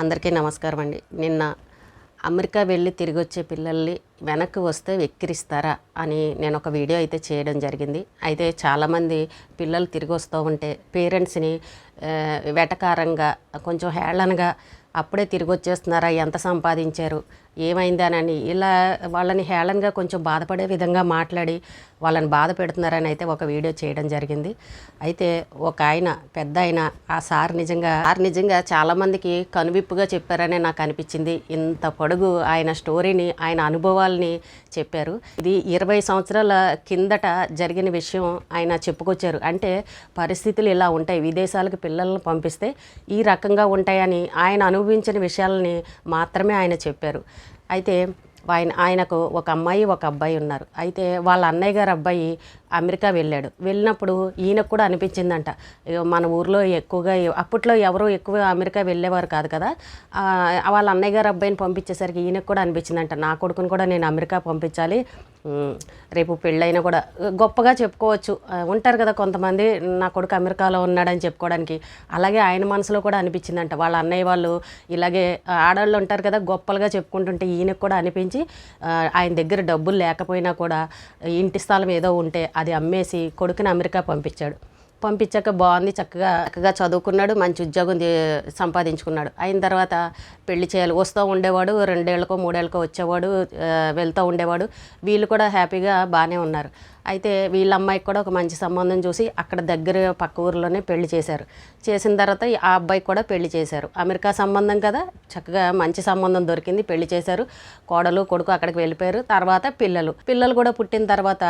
అందరికీ నమస్కారం అండి. నిన్న అమెరికా వెళ్ళి తిరిగి వచ్చే పిల్లల్ని వెనక్కి వస్తే వెక్కిరిస్తారా అని నేను ఒక వీడియో అయితే చేయడం జరిగింది. అయితే చాలామంది పిల్లలు తిరిగి వస్తూ ఉంటే పేరెంట్స్ని వెటకారంగా కొంచెం హేళనగా అప్పుడే తిరిగి వచ్చేస్తున్నారా ఎంత సంపాదించారు? ఏమైందానని ఇలా వాళ్ళని హేళనగా కొంచెం బాధపడే విధంగా మాట్లాడి వాళ్ళని బాధ పెడుతున్నారని అయితే ఒక వీడియో చేయడం జరిగింది. అయితే ఒక ఆయన పెద్ద ఆయన ఆ సార్ నిజంగా సార్ నిజంగా చాలామందికి కనువిప్పుగా చెప్పారని నాకు అనిపించింది. ఇంత పొడుగు ఆయన స్టోరీని ఆయన అనుభవాల్ని చెప్పారు. ఇది ఇరవై సంవత్సరాల కిందట జరిగిన విషయం ఆయన చెప్పుకొచ్చారు. అంటే పరిస్థితులు ఇలా ఉంటాయి. విదేశాలకు పిల్లలను పంపిస్తే ఈ రకంగా ఉంటాయని ఆయన అనుభవించిన విషయాలని మాత్రమే ఆయన చెప్పారు. అయితే ఆయన ఆయనకు ఒక అమ్మాయి ఒక అబ్బాయి ఉన్నారు. అయితే వాళ్ళ అన్నయ్య గారు అబ్బాయి అమెరికా వెళ్ళాడు. వెళ్ళినప్పుడు ఈయనకు కూడా అనిపించిందంట మన ఊర్లో ఎక్కువగా అప్పట్లో ఎవరు ఎక్కువ అమెరికా వెళ్ళేవారు కాదు కదా. వాళ్ళ అన్నయ్య గారు అబ్బాయిని పంపించేసరికి ఈయనకు కూడా అనిపించిందంట నా కొడుకుని కూడా నేను అమెరికా పంపించాలి. రేపు పెళ్ళైనా కూడా గొప్పగా చెప్పుకోవచ్చు. ఉంటారు కదా కొంతమంది నా కొడుకు అమెరికాలో ఉన్నాడని చెప్పుకోవడానికి. అలాగే ఆయన మనసులో కూడా అనిపించిందంట. వాళ్ళ అన్నయ్య వాళ్ళు ఇలాగే ఆడవాళ్ళు ఉంటారు కదా గొప్పలుగా చెప్పుకుంటుంటే ఈయనకు కూడా అనిపించి ఆయన దగ్గర డబ్బులు లేకపోయినా కూడా ఇంటి స్థలం ఏదో ఉంటే అది అమ్మేసి కొడుకుని అమెరికా పంపించాడు. పంపించాక బాగుంది చక్కగా చక్కగా చదువుకున్నాడు మంచి ఉద్యోగం సంపాదించుకున్నాడు. అయిన తర్వాత పెళ్ళి చేయాలి వస్తూ ఉండేవాడు రెండేళ్ళకో మూడేళ్ళకో వచ్చేవాడు వెళ్తూ ఉండేవాడు. వీళ్ళు కూడా హ్యాపీగా బాగానే ఉన్నారు. అయితే వీళ్ళ అమ్మాయికి కూడా ఒక మంచి సంబంధం చూసి అక్కడ దగ్గర పక్క ఊరిలోనే పెళ్ళి చేశారు. చేసిన తర్వాత ఆ అబ్బాయికి కూడా పెళ్ళి చేశారు. అమెరికా సంబంధం కదా చక్కగా మంచి సంబంధం దొరికింది పెళ్ళి చేశారు. కోడలు కొడుకు అక్కడికి వెళ్ళిపోయారు. తర్వాత పిల్లలు. పిల్లలు కూడా పుట్టిన తర్వాత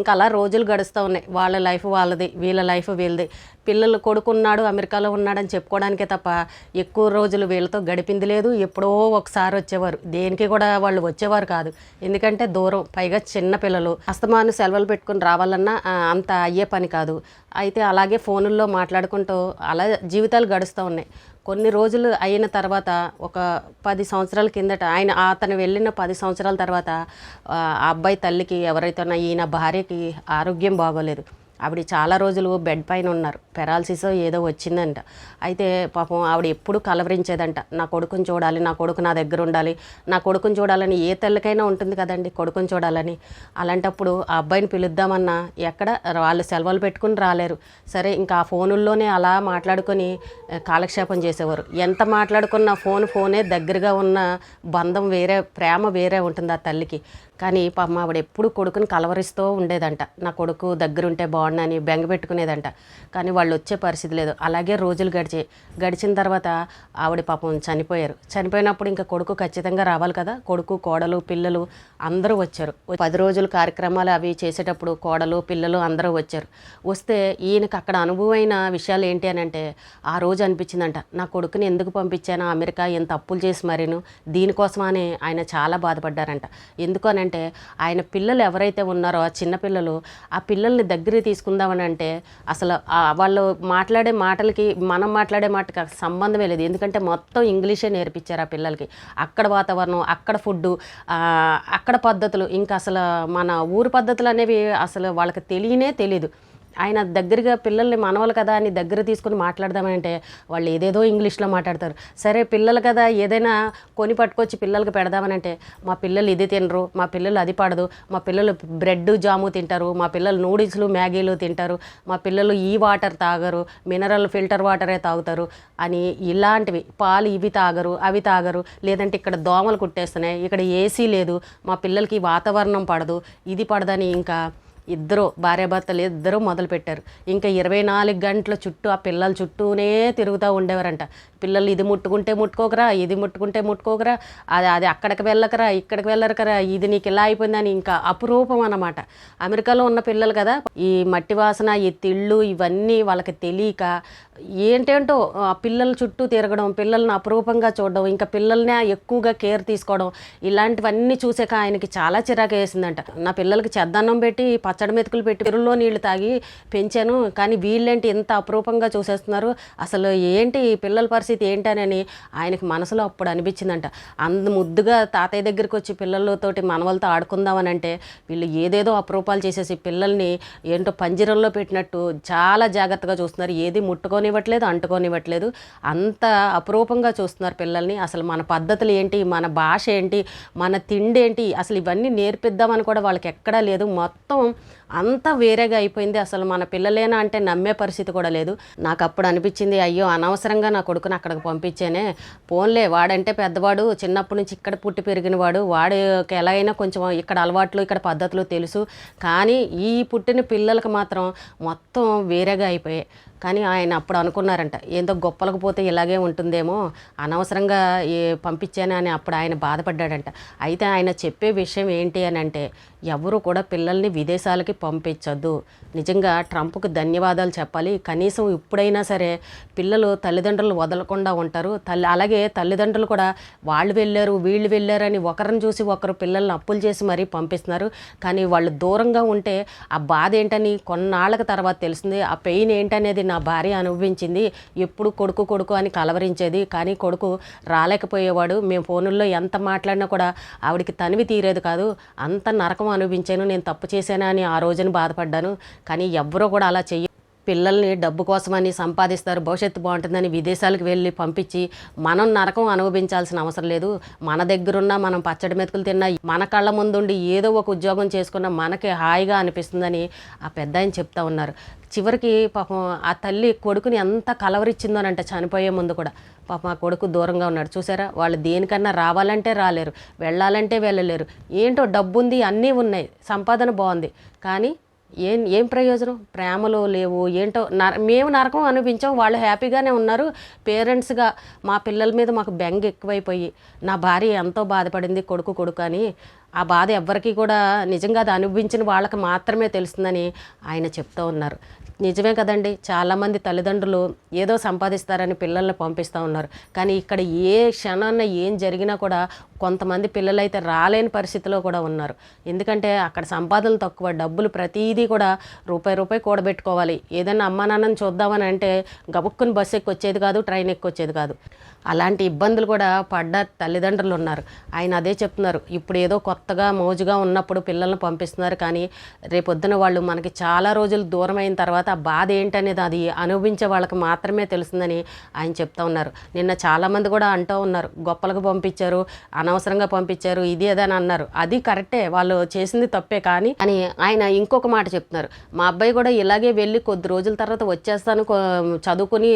ఇంకా అలా రోజులు గడుస్తూ ఉన్నాయి. వాళ్ళ లైఫ్ వాళ్ళది వీళ్ళ లైఫ్ వీళ్ళది. పిల్లలు కొడుకున్నాడు అమెరికాలో ఉన్నాడని చెప్పుకోవడానికే తప్ప ఎక్కువ రోజులు వీళ్ళతో గడిపింది లేదు. ఎప్పుడో ఒకసారి వచ్చేవారు. దేనికి కూడా వాళ్ళు వచ్చేవారు కాదు. ఎందుకంటే దూరం పైగా చిన్న పిల్లలు. అస్తమాను సెలవులు పెట్టుకుని రావాలన్నా అంత అయ్యే పని కాదు. అయితే అలాగే ఫోనుల్లో మాట్లాడుకుంటూ అలా జీవితాలు గడుస్తూ ఉన్నాయి. కొన్ని రోజులు అయిన తర్వాత ఒక పది సంవత్సరాల కిందట ఆయన అతను వెళ్ళిన పది సంవత్సరాల తర్వాత ఆ అబ్బాయి తల్లికి ఎవరైతే ఉన్నా ఈయన భార్యకి ఆరోగ్యం బాగోలేదు. ఆవిడ చాలా రోజులు బెడ్ పైన ఉన్నారు. పెరాలసిస్ ఏదో వచ్చిందంట. అయితే పాపం ఆవిడ ఎప్పుడు కలవరించేదంట. నా కొడుకుని చూడాలి నా కొడుకు నా దగ్గర ఉండాలి నా కొడుకుని చూడాలని ఏ తల్లికైనా ఉంటుంది కదండి కొడుకుని చూడాలని. అలాంటప్పుడు ఆ అబ్బాయిని పిలుద్దామన్నా ఎక్కడ వాళ్ళు సెలవులు పెట్టుకుని రాలేరు. సరే ఇంకా ఆ ఫోనుల్లోనే అలా మాట్లాడుకొని కాలక్షేపం చేసేవారు. ఎంత మాట్లాడుకున్న ఫోన్ ఫోనే దగ్గరగా ఉన్న బంధం వేరే ప్రేమ వేరే ఉంటుంది ఆ తల్లికి. కానీ పాపం ఆవిడ ఎప్పుడు కొడుకుని కలవరిస్తూ ఉండేదంట. నా కొడుకు దగ్గరుంటే బాగుండని బెంగ పెట్టుకునేదంట. కానీ వాళ్ళు వచ్చే పరిస్థితి లేదు. అలాగే రోజులు గడిచే గడిచిన తర్వాత ఆవిడ పాపం చనిపోయారు. చనిపోయినప్పుడు ఇంకా కొడుకు ఖచ్చితంగా రావాలి కదా. కొడుకు కోడలు పిల్లలు అందరూ వచ్చారు. పది రోజులు కార్యక్రమాలు అవి చేసేటప్పుడు కోడలు పిల్లలు అందరూ వచ్చారు. వస్తే ఈయనకి అక్కడ అనుభవమైన విషయాలు ఏంటి అని అంటే ఆ రోజు అనిపించిందంట. నా కొడుకుని ఎందుకు పంపించాను? అమెరికా ఎంత అప్పులు చేసి మరీను? దీనికోసమని ఆయన చాలా బాధపడ్డారంట. ఎందుకు అని అంటే ఆయన పిల్లలు ఎవరైతే ఉన్నారో ఆ చిన్నపిల్లలు ఆ పిల్లల్ని దగ్గరికి తీసుకుందామని అంటే అసలు వాళ్ళు మాట్లాడే మాటలకి మనం మాట్లాడే మాటకి సంబంధమే లేదు. ఎందుకంటే మొత్తం ఇంగ్లీషే నేర్పించారు ఆ పిల్లలకి. అక్కడ వాతావరణం అక్కడ ఫుడ్డు అక్కడ పద్ధతులు ఇంకా అసలు మన ఊరు పద్ధతులు అనేవి అసలు వాళ్ళకి తెలియనే తెలీదు. ఆయన దగ్గరగా పిల్లల్ని మనవలు కదా అని దగ్గర తీసుకుని మాట్లాడదామంటే వాళ్ళు ఏదేదో ఇంగ్లీష్లో మాట్లాడతారు. సరే పిల్లలు కదా ఏదైనా కొని పట్టుకొచ్చి పిల్లలకి పెడదామనంటే మా పిల్లలు ఇది తినరు మా పిల్లలు అది పడదు మా పిల్లలు బ్రెడ్ జాము తింటారు మా పిల్లలు నూడిల్స్లు మ్యాగీలు తింటారు మా పిల్లలు ఈ వాటర్ తాగరు మినరల్ ఫిల్టర్ వాటరే తాగుతారు అని ఇలాంటివి పాలు ఇవి తాగరు అవి తాగరు లేదంటే ఇక్కడ దోమలు కుట్టేస్తున్నాయి ఇక్కడ ఏసీ లేదు మా పిల్లలకి వాతావరణం పడదు ఇది పడదని ఇంకా ఇద్దరు భార్యాభర్తలు ఇద్దరు మొదలు పెట్టారు ఇంకా ఇరవై నాలుగు గంటల చుట్టూ ఆ పిల్లల చుట్టూనే తిరుగుతూ ఉండేవారంట. పిల్లలు ఇది ముట్టుకుంటే ముట్టుకోకరా ఇది ముట్టుకుంటే ముట్టుకోకరా అది అది అక్కడికి వెళ్ళకరా ఇక్కడికి వెళ్ళకరా ఇది నీకు ఇలా అయిపోయిందని ఇంకా అపురూపం అన్నమాట. అమెరికాలో ఉన్న పిల్లలు కదా ఈ మట్టి వాసన ఈ తిళ్ళు ఇవన్నీ వాళ్ళకి తెలియక ఏంటేంటో ఆ పిల్లల చుట్టూ తిరగడం పిల్లల్ని అపురూపంగా చూడడం ఇంకా పిల్లల్ని ఎక్కువగా కేర్ తీసుకోవడం ఇలాంటివన్నీ చూసాక ఆయనకి చాలా చిరాకు వేసిందంట నా పిల్లలకి చెద్దన్నం పెట్టి పచ్చడి మెతుకులు పెట్టి పెరుల్లో నీళ్ళు తాగి పెంచాను. కానీ వీళ్ళేంటి ఇంత అపురూపంగా చూసేస్తున్నారు? అసలు ఏంటి ఈ పిల్లల పరిస్థితి ఏంటనని ఆయనకి మనసులో అప్పుడు అనిపించిందంట. అంత ముద్దుగా తాతయ్య దగ్గరికి వచ్చి పిల్లలతోటి మనవలతో ఆడుకుందామని అంటే వీళ్ళు ఏదేదో అపరూపాలు చేసేసి పిల్లల్ని ఏంటో పంజరంలో పెట్టినట్టు చాలా జాగ్రత్తగా చూస్తున్నారు. ఏది ముట్టుకోనివ్వట్లేదు అంటుకోనివ్వట్లేదు. అంత అపురూపంగా చూస్తున్నారు పిల్లల్ని. అసలు మన పద్ధతులు ఏంటి? మన భాష ఏంటి? మన తిండి ఏంటి? అసలు ఇవన్నీ నేర్పిద్దామని కూడా వాళ్ళకి ఎక్కడా లేదు. మొత్తం అంతా వేరేగా అయిపోయింది. అసలు మన పిల్లలేనా అంటే నమ్మే పరిస్థితి కూడా లేదు. నాకు అప్పుడు అనిపించింది అయ్యో అనవసరంగా నా కొడుకుని అక్కడికి పంపించానే. పోన్లే వాడంటే పెద్దవాడు చిన్నప్పటి నుంచి ఇక్కడ పుట్టి పెరిగినవాడు వాడికి ఎలా అయినా కొంచెం ఇక్కడ అలవాట్లు ఇక్కడ పద్ధతులు తెలుసు. కానీ ఈ పుట్టిన పిల్లలకు మాత్రం మొత్తం వేరేగా అయిపోయాయి. కానీ ఆయన అప్పుడు అనుకున్నారంట ఏందో గొప్పలకు పోతే ఇలాగే ఉంటుందేమో అనవసరంగా ఏ పంపించాను అని అప్పుడు ఆయన బాధపడ్డాడంట. అయితే ఆయన చెప్పే విషయం ఏంటి అని అంటే ఎవరు కూడా పిల్లల్ని విదేశాలకి పంపించొద్దు. నిజంగా ట్రంప్కి ధన్యవాదాలు చెప్పాలి. కనీసం ఇప్పుడైనా సరే పిల్లలు తల్లిదండ్రులు వదలకుండా ఉంటారు. తల్లి అలాగే తల్లిదండ్రులు కూడా వాళ్ళు వెళ్ళారు వీళ్ళు వెళ్ళారని ఒకరిని చూసి ఒకరు పిల్లల్ని అప్పులు చేసి మరీ పంపిస్తున్నారు. కానీ వాళ్ళు దూరంగా ఉంటే ఆ బాధ ఏంటని కొన్నాళ్ళకి తర్వాత తెలిసింది. ఆ పెయిన్ ఏంటనేది నా భార్య అనుభవించింది. ఎప్పుడు కొడుకు కొడుకు అని కలవరించేది. కానీ కొడుకు రాలేకపోయేవాడు. మేము ఫోనుల్లో ఎంత మాట్లాడినా కూడా ఆవిడికి తనివి తీరేది కాదు. అంత నరకం అనుభవించాను నేను తప్పు చేశానా అని ఆ రోజున బాధపడ్డాను. కానీ ఎవ్వరూ కూడా అలా చెయ్య పిల్లల్ని డబ్బు కోసమని సంపాదిస్తారు భవిష్యత్తు బాగుంటుందని విదేశాలకు వెళ్ళి పంపించి మనం నరకం అనుభవించాల్సిన అవసరం లేదు. మన దగ్గరున్న మనం పచ్చడి మెతుకులు తిన్నా మన కళ్ళ ముందుండి ఏదో ఒక ఉద్యోగం చేసుకున్న మనకి హాయిగా అనిపిస్తుందని ఆ పెద్ద ఆయన చెప్తా ఉన్నారు. చివరికి పాపం ఆ తల్లి కొడుకుని ఎంత కలవరిచ్చిందోనంట చనిపోయే ముందు కూడా. పాపం ఆ కొడుకు దూరంగా ఉన్నాడు. చూసారా? వాళ్ళు దేనికన్నా రావాలంటే రాలేరు వెళ్ళాలంటే వెళ్ళలేరు. ఏంటో డబ్బు ఉంది అన్నీ ఉన్నాయి. సంపాదన బాగుంది. కానీ ఏం ఏం ప్రయోజనం? ప్రేమలో లేవు ఏంటో నర మేము నరకం అనిపించాం వాళ్ళు హ్యాపీగానే ఉన్నారు. పేరెంట్స్గా మా పిల్లల మీద మాకు బెంగ ఎక్కువైపోయి నా భార్య ఎంతో బాధపడింది కొడుకు కొడుకు అని. ఆ బాధ ఎవ్వరికీ కూడా నిజంగా అది అనుభవించిన వాళ్ళకి మాత్రమే తెలుస్తుందని ఆయన చెప్తూ ఉన్నారు. నిజమే కదండి. చాలామంది తల్లిదండ్రులు ఏదో సంపాదిస్తారని పిల్లల్ని పంపిస్తూ ఉన్నారు. కానీ ఇక్కడ ఏ క్షణాన ఏం జరిగినా కూడా కొంతమంది పిల్లలైతే రాలేని పరిస్థితిలో కూడా ఉన్నారు. ఎందుకంటే అక్కడ సంపాదనలు తక్కువ డబ్బులు ప్రతిదీ కూడా రూపాయి రూపాయి కూడబెట్టుకోవాలి. ఏదైనా అమ్మా నాన్నని చూద్దామని అంటే గబుక్కుని బస్సు ఎక్కొచ్చేది కాదు ట్రైన్ ఎక్కొచ్చేది కాదు. అలాంటి ఇబ్బందులు కూడా పడ్డ తల్లిదండ్రులు ఉన్నారు. ఆయన అదే చెప్తున్నారు. ఇప్పుడు ఏదో కొత్తగా మోజుగా ఉన్నప్పుడు పిల్లల్ని పంపిస్తున్నారు కానీ రేపొద్దున వాళ్ళు మనకి చాలా రోజులు దూరం అయిన తర్వాత ఆ బాధ ఏంటనేది అది అనుభవించే వాళ్ళకి మాత్రమే తెలుస్తుందని ఆయన చెప్తా ఉన్నారు. నిన్న చాలామంది కూడా అంటూ ఉన్నారు గొప్పలకు పంపించారు అనవసరంగా పంపించారు ఇది ఏదని అన్నారు. అది కరెక్టే వాళ్ళు చేసింది తప్పే కానీ అని ఆయన ఇంకొక మాట చెప్తున్నారు. మా అబ్బాయి కూడా ఇలాగే వెళ్ళి కొద్ది రోజుల తర్వాత వచ్చేస్తాను చదువుకుని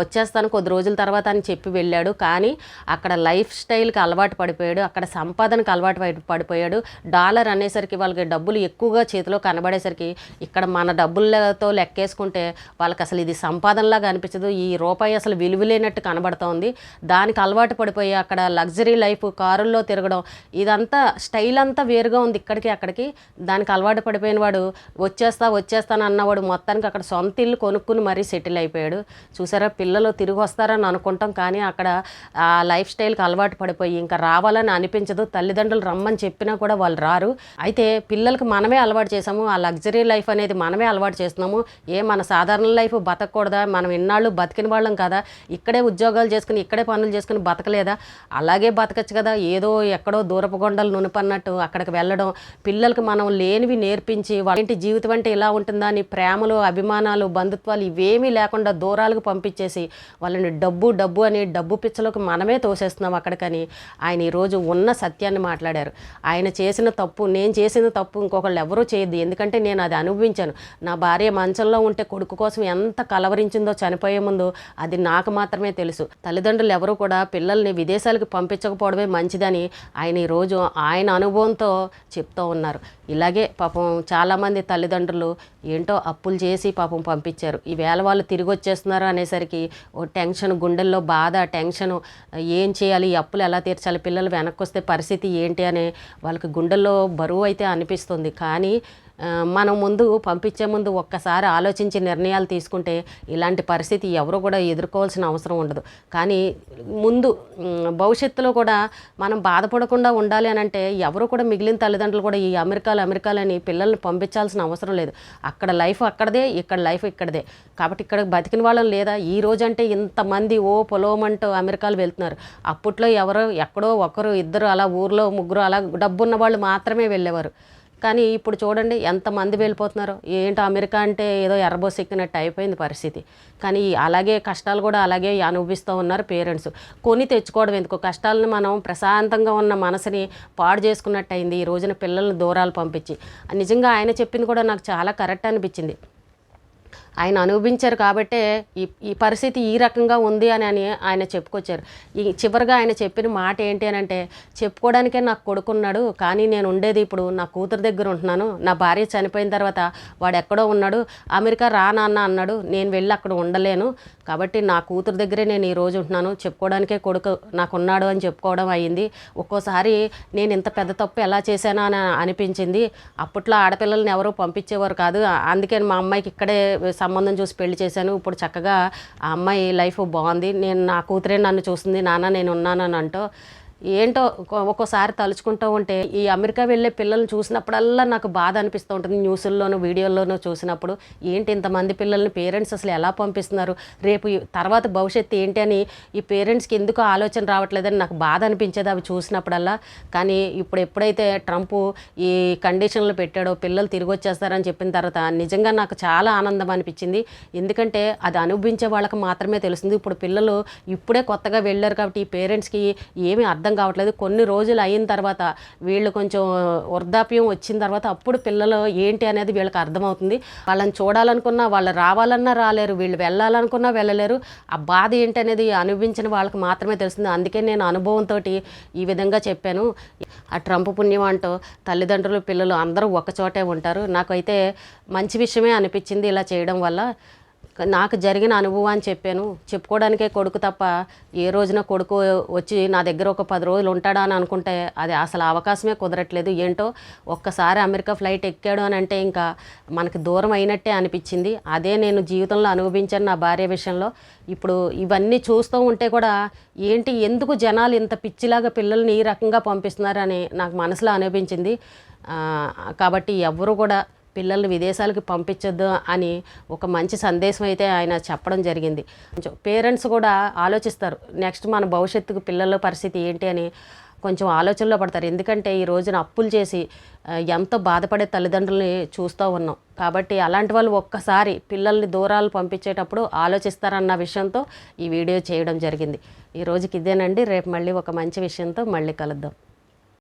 వచ్చేస్తాను కొద్ది రోజుల తర్వాత అని చెప్పి వెళ్ళాడు. కానీ అక్కడ లైఫ్ స్టైల్కి అలవాటు పడిపోయాడు అక్కడ సంపాదనకు అలవాటు పడిపోయాడు. డాలర్ అనేసరికి వాళ్ళకి డబ్బులు ఎక్కువగా చేతిలో కనబడేసరికి ఇక్కడ మన డబ్బులతో లెక్కేసుకుంటే వాళ్ళకి అసలు ఇది సంపాదనలాగా అనిపించదు. ఈ రూపాయి అసలు విలువలేనట్టు కనబడుతోంది. దానికి అలవాటు పడిపోయి అక్కడ లగ్జరీ లైఫ్ కారుల్లో తిరగడం ఇదంతా స్టైల్ అంతా వేరుగా ఉంది ఇక్కడికి అక్కడికి. దానికి అలవాటు పడిపోయిన వాడు వచ్చేస్తా వచ్చేస్తాను అన్నవాడు మొత్తానికి అక్కడ సొంత ఇల్లు కొనుక్కుని మరీ సెటిల్ అయిపోయాడు. చూసారా పిల్లలు తిరిగి వస్తారని అనుకుంటాం కానీ అక్కడ ఆ లైఫ్ స్టైల్కి అలవాటు పడిపోయి ఇంకా రావాలని అనిపించదు. తల్లిదండ్రులు రమ్మని చెప్పినా కూడా వాళ్ళు రారు. అయితే పిల్లలకి మనమే అలవాటు చేసాము ఆ లగ్జరీ లైఫ్ అనేది మనమే అలవాటు చేస్తున్నాము. ఏ మన సాధారణ లైఫ్ బతకూడదా మనం ఇన్నాళ్ళు బతికిన వాళ్ళం కదా. ఇక్కడే ఉద్యోగాలు చేసుకుని ఇక్కడే పనులు చేసుకుని బతకలేదా? అలాగే బతకచ్చు కదా. ఏదో ఎక్కడో దూరపు కొండలు నునుపన్నట్టు అక్కడికి వెళ్ళడం. పిల్లలకి మనం లేనివి నేర్పించి వాళ్ళ ఇంటి జీవితం అంటే ఇలా ఉంటుందా అని ప్రేమలు అభిమానాలు బంధుత్వాలు ఇవేమీ లేకుండా దూరాలకు పంపించేసి వాళ్ళని డబ్బు డబ్బు అని డబ్బు పిచ్చలోకి మనమే తోసేస్తున్నాం అక్కడికని ఆయన ఈరోజు ఉన్న సత్యాన్ని మాట్లాడారు. ఆయన చేసిన తప్పు నేను చేసిన తప్పు ఇంకొకళ్ళు ఎవరూ చేయొద్దు. ఎందుకంటే నేను అది అనుభవించాను. నా భార్య మంచంలో ఉంటే కొడుకు కోసం ఎంత కలవరించిందో చనిపోయే ముందు అది నాకు మాత్రమే తెలుసు. తల్లిదండ్రులు ఎవరు కూడా పిల్లల్ని విదేశాలకు పంపించకపోవడమే మంచిదని ఆయన ఈరోజు ఆయన అనుభవంతో చెప్తూ ఉన్నారు. ఇలాగే పాపం చాలామంది తల్లిదండ్రులు ఏంటో అప్పులు చేసి పాపం పంపించారు. ఈవేళ వాళ్ళు తిరిగి వచ్చేస్తున్నారు అనేసరికి ఓ టెన్షన్ గుండెల్లో బాధ టెన్షన్ ఏం చేయాలి ఈ అప్పులు ఎలా తీర్చాలి పిల్లలు వెనక్కి వస్తే పరిస్థితి ఏంటి అనే వాళ్ళకి గుండెల్లో బరువు అయితే అనిపిస్తుంది. కానీ మనం ముందు పంపించే ముందు ఒక్కసారి ఆలోచించి నిర్ణయాలు తీసుకుంటే ఇలాంటి పరిస్థితి ఎవరు కూడా ఎదుర్కోవాల్సిన అవసరం ఉండదు. కానీ ముందు భవిష్యత్తులో కూడా మనం బాధపడకుండా ఉండాలి అని అంటే ఎవరు కూడా మిగిలిన తల్లిదండ్రులు కూడా ఈ అమెరికాలు అమెరికాలని పిల్లల్ని పంపించాల్సిన అవసరం లేదు. అక్కడ లైఫ్ అక్కడదే ఇక్కడ లైఫ్ ఇక్కడదే. కాబట్టి ఇక్కడ బతికిన వాళ్ళం లేదా? ఈ రోజు అంటే ఇంతమంది ఓ పొలవమంటూ అమెరికాలు వెళ్తున్నారు. అప్పట్లో ఎవరో ఎక్కడో ఒకరు ఇద్దరు అలా ఊర్లో ముగ్గురు అలా డబ్బున్న వాళ్ళు మాత్రమే వెళ్ళేవారు. కానీ ఇప్పుడు చూడండి ఎంతమంది వెళ్ళిపోతున్నారు? ఏంటో అమెరికా అంటే ఏదో ఎర్రబోస్ ఎక్కినట్టు అయిపోయింది పరిస్థితి. కానీ అలాగే కష్టాలు కూడా అలాగే అనుభవిస్తూ ఉన్నారు పేరెంట్స్. కొని తెచ్చుకోవడం ఎందుకు? కష్టాలను మనం ప్రశాంతంగా ఉన్న మనసుని పాడు చేసుకున్నట్టు అయింది ఈ రోజున పిల్లల్ని దూరాలు పంపించి. నిజంగా ఆయన చెప్పింది కూడా నాకు చాలా కరెక్ట్ అనిపించింది. ఆయన అనుభవించారు కాబట్టే ఈ ఈ పరిస్థితి ఈ రకంగా ఉంది అని అని ఆయన చెప్పుకొచ్చారు. ఈ చివరిగా ఆయన చెప్పిన మాట ఏంటి అని అంటే చెప్పుకోవడానికే నాకు కొడుకున్నాడు కానీ నేను ఉండేది ఇప్పుడు నా కూతురు దగ్గర ఉంటున్నాను. నా భార్య చనిపోయిన తర్వాత వాడు ఎక్కడో ఉన్నాడు. అమెరికా రా నాన్న అన్నాడు. నేను వెళ్ళి అక్కడ ఉండలేను. కాబట్టి నా కూతురు దగ్గరే నేను ఈ రోజు ఉంటున్నాను. చెప్పుకోవడానికే కొడుకు నాకు ఉన్నాడు అని చెప్పుకోవడం అయ్యింది ఒక్కోసారి నేను ఇంత పెద్ద తప్పు ఎలా చేశానా అని అనిపించింది. అప్పట్లో ఆడపిల్లల్ని ఎవరూ పంపించేవారు కాదు. అందుకే మా అమ్మాయికి ఇక్కడే సంబంధం చూసి పెళ్ళి చేశాను. ఇప్పుడు చక్కగా ఆ అమ్మాయి లైఫ్ బాగుంది. నేను నా కూతురే నన్ను చూస్తుంది. నాన్న నేను ఉన్నానని అంటూ ఏంటో ఒక్కోసారి తలుచుకుంటూ ఉంటే ఈ అమెరికా వెళ్ళే పిల్లల్ని చూసినప్పుడల్లా నాకు బాధ అనిపిస్తూ ఉంటుంది న్యూస్ల్లోనూ వీడియోల్లోనూ చూసినప్పుడు. ఏంటి ఇంతమంది పిల్లల్ని పేరెంట్స్ అసలు ఎలా పంపిస్తున్నారు? రేపు తర్వాత భవిష్యత్తు ఏంటి అని ఈ పేరెంట్స్కి ఎందుకు ఆలోచన రావట్లేదని నాకు బాధ అనిపించేది అవి చూసినప్పుడల్లా. కానీ ఇప్పుడు ఎప్పుడైతే ట్రంప్ ఈ కండిషన్లు పెట్టాడో పిల్లలు తిరిగి వచ్చేస్తారని చెప్పిన తర్వాత నిజంగా నాకు చాలా ఆనందం అనిపించింది. ఎందుకంటే అది అనుభవించే వాళ్ళకి మాత్రమే తెలుస్తుంది. ఇప్పుడు పిల్లలు ఇప్పుడే కొత్తగా వెళ్ళారు కాబట్టి ఈ పేరెంట్స్కి ఏమి అర్థం అర్థం కావట్లేదు. కొన్ని రోజులు అయిన తర్వాత వీళ్ళు కొంచెం వృద్ధాప్యం వచ్చిన తర్వాత అప్పుడు పిల్లలు ఏంటి అనేది వీళ్ళకి అర్థమవుతుంది. వాళ్ళని చూడాలనుకున్నా వాళ్ళు రావాలన్నా రాలేరు వీళ్ళు వెళ్ళాలనుకున్నా వెళ్ళలేరు. ఆ బాధ ఏంటి అనేది అనుభవించిన వాళ్ళకి మాత్రమే తెలుస్తుంది. అందుకే నేను అనుభవంతో ఈ విధంగా చెప్పాను. ఆ ట్రంప్ పుణ్యం అంటూ తల్లిదండ్రులు పిల్లలు అందరూ ఒక చోటే ఉంటారు. నాకైతే మంచి విషయమే అనిపించింది ఇలా చేయడం వల్ల. నాకు జరిగిన అనుభవం అని చెప్పాను. చెప్పుకోవడానికే కొడుకు తప్ప ఏ రోజున కొడుకు వచ్చి నా దగ్గర ఒక పది రోజులు ఉంటాడా అని అనుకుంటే అది అసలు అవకాశమే కుదరట్లేదు. ఏంటో ఒక్కసారి అమెరికా ఫ్లైట్ ఎక్కాడు అని అంటే ఇంకా మనకి దూరం అయినట్టే అనిపించింది. అదే నేను జీవితంలో అనుభవించాను నా భార్య విషయంలో. ఇప్పుడు ఇవన్నీ చూస్తూ ఉంటే కూడా ఏంటి ఎందుకు జనాలు ఇంత పిచ్చిలాగా పిల్లల్ని ఈ రకంగా పంపిస్తున్నారని నాకు మనసులో అనిపించింది. కాబట్టి ఎవరు కూడా పిల్లల్ని విదేశాలకు పంపించొద్దు అని ఒక మంచి సందేశం అయితే ఆయన చెప్పడం జరిగింది. కొంచెం పేరెంట్స్ కూడా ఆలోచిస్తారు నెక్స్ట్ మన భవిష్యత్తుకు పిల్లల పరిస్థితి ఏంటి అని కొంచెం ఆలోచనలో పడతారు. ఎందుకంటే ఈ రోజున అప్పులు చేసి ఎంతో బాధపడే తల్లిదండ్రుల్ని చూస్తూ ఉన్నాం. కాబట్టి అలాంటి వాళ్ళు ఒక్కసారి పిల్లల్ని దూరాలు పంపించేటప్పుడు ఆలోచిస్తారన్న విషయంతో ఈ వీడియో చేయడం జరిగింది. ఈ రోజుకి ఇదేనండి. రేపు మళ్ళీ ఒక మంచి విషయంతో మళ్ళీ కలుద్దాం.